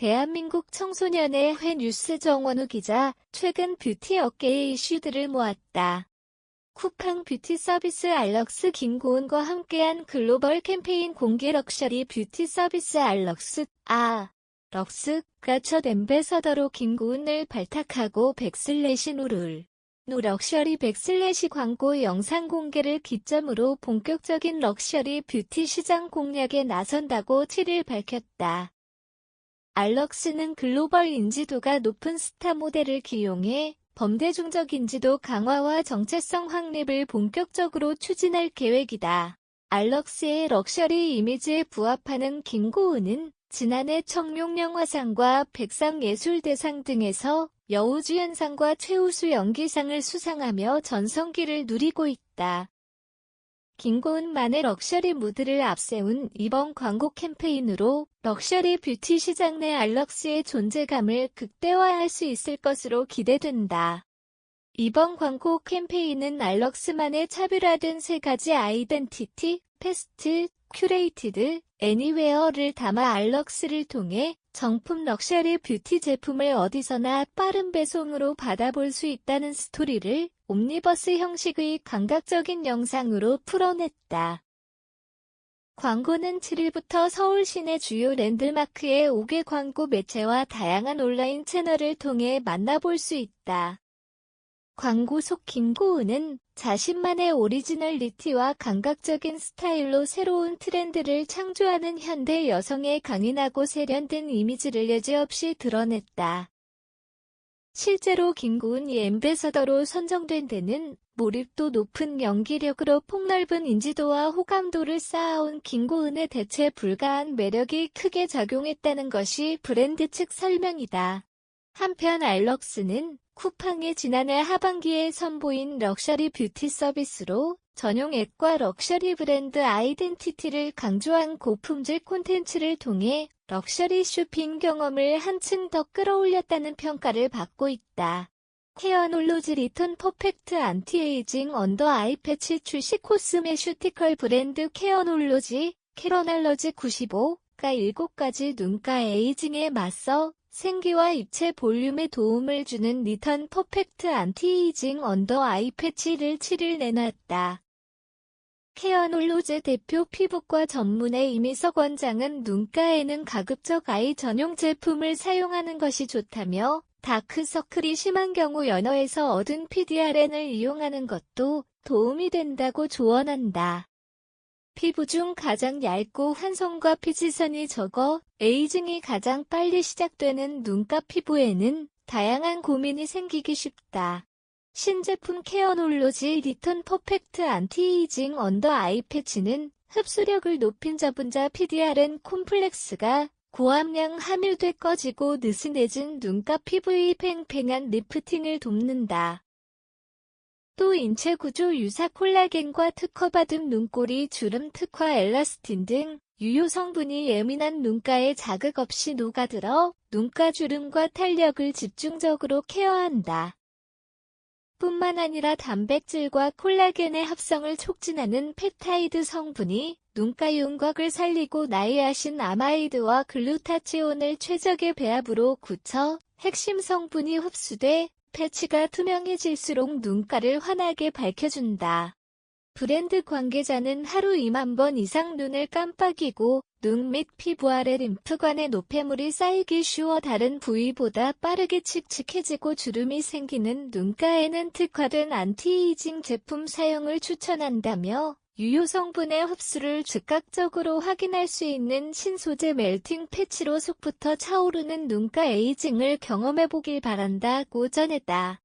대한민국 청소년의 회 뉴스 정원우 기자, 최근 뷰티 업계의 이슈들을 모았다. 쿠팡 뷰티 서비스 알럭스 김고은과 함께한 글로벌 캠페인 공개 럭셔리 뷰티 서비스 알럭스, 아, 럭스가 첫 엠베서더로 김고은을 발탁하고 백슬래시 노를. 노 럭셔리 백슬래시 광고 영상 공개를 기점으로 본격적인 럭셔리 뷰티 시장 공략에 나선다고 7일 밝혔다. 알럭스는 글로벌 인지도가 높은 스타 모델을 기용해 범대중적 인지도 강화와 정체성 확립을 본격적으로 추진할 계획이다. 알럭스의 럭셔리 이미지에 부합하는 김고은은 지난해 청룡영화상과 백상예술대상 등에서 여우주연상과 최우수 연기상을 수상하며 전성기를 누리고 있다. 김고은만의 럭셔리 무드를 앞세운 이번 광고 캠페인으로 럭셔리 뷰티 시장 내 알럭스의 존재감을 극대화할 수 있을 것으로 기대된다. 이번 광고 캠페인은 알럭스만의 차별화된 세 가지 아이덴티티, 패스트, 큐레이티드, 애니웨어를 담아 알럭스를 통해 정품 럭셔리 뷰티 제품을 어디서나 빠른 배송으로 받아볼 수 있다는 스토리를 옴니버스 형식의 감각적인 영상으로 풀어냈다. 광고는 7일부터 서울 시내 주요 랜드마크의 5개 광고 매체와 다양한 온라인 채널을 통해 만나볼 수 있다. 광고 속 김고은은 자신만의 오리지널리티와 감각적인 스타일로 새로운 트렌드를 창조하는 현대 여성의 강인하고 세련된 이미지를 여지없이 드러냈다. 실제로 김고은이 엠베서더로 선정된 데는 몰입도 높은 연기력으로 폭넓은 인지도와 호감도를 쌓아온 김고은의 대체 불가한 매력이 크게 작용했다는 것이 브랜드 측 설명이다. 한편 알럭스는 쿠팡의 지난해 하반기에 선보인 럭셔리 뷰티 서비스로 전용 앱과 럭셔리 브랜드 아이덴티티를 강조한 고품질 콘텐츠를 통해 럭셔리 쇼핑 경험을 한층 더 끌어올렸다는 평가를 받고 있다. 헤어 놀로즈 리턴 퍼펙트 안티에이징 언더 아이 패치 출시 코스메슈티컬 브랜드 케어 놀로지 캐러널러지 95가 7가지 눈가 에이징에 맞서 생기와 입체 볼륨에 도움을 주는 리턴 퍼펙트 안티에이징 언더 아이 패치를 7일 내놨다. 케어놀로즈 대표 피부과 전문의 이미석 원장은 눈가에는 가급적 아이 전용 제품을 사용하는 것이 좋다며 다크서클이 심한 경우 연어에서 얻은 PDRN을 이용하는 것도 도움이 된다고 조언한다. 피부 중 가장 얇고 환선과 피지선이 적어 에이징이 가장 빨리 시작되는 눈가 피부에는 다양한 고민이 생기기 쉽다. 신제품 케어놀로지 리턴 퍼펙트 안티에이징 언더 아이 패치는 흡수력을 높인 저분자 PDRN 콤플렉스가 고함량 함유돼 꺼지고 느슨해진 눈가 피부의 팽팽한 리프팅을 돕는다. 또 인체 구조 유사 콜라겐과 특허받은 눈꼬리 주름 특화 엘라스틴 등 유효 성분이 예민한 눈가에 자극 없이 녹아들어 눈가 주름과 탄력을 집중적으로 케어한다. 뿐만 아니라 단백질과 콜라겐의 합성을 촉진하는 펩타이드 성분이 눈가 윤곽을 살리고 나이아신 아마이드와 글루타치온을 최적의 배합으로 굳혀 핵심 성분이 흡수돼 패치가 투명해질수록 눈가를 환하게 밝혀준다. 브랜드 관계자는 하루 2만 번 이상 눈을 깜빡이고 눈 및 피부 아래 림프관에 노폐물이 쌓이기 쉬워 다른 부위보다 빠르게 칙칙해지고 주름이 생기는 눈가에는 특화된 안티에이징 제품 사용을 추천한다며 유효 성분의 흡수를 즉각적으로 확인할 수 있는 신소재 멜팅 패치로 속부터 차오르는 눈가 에이징을 경험해보길 바란다고 전했다.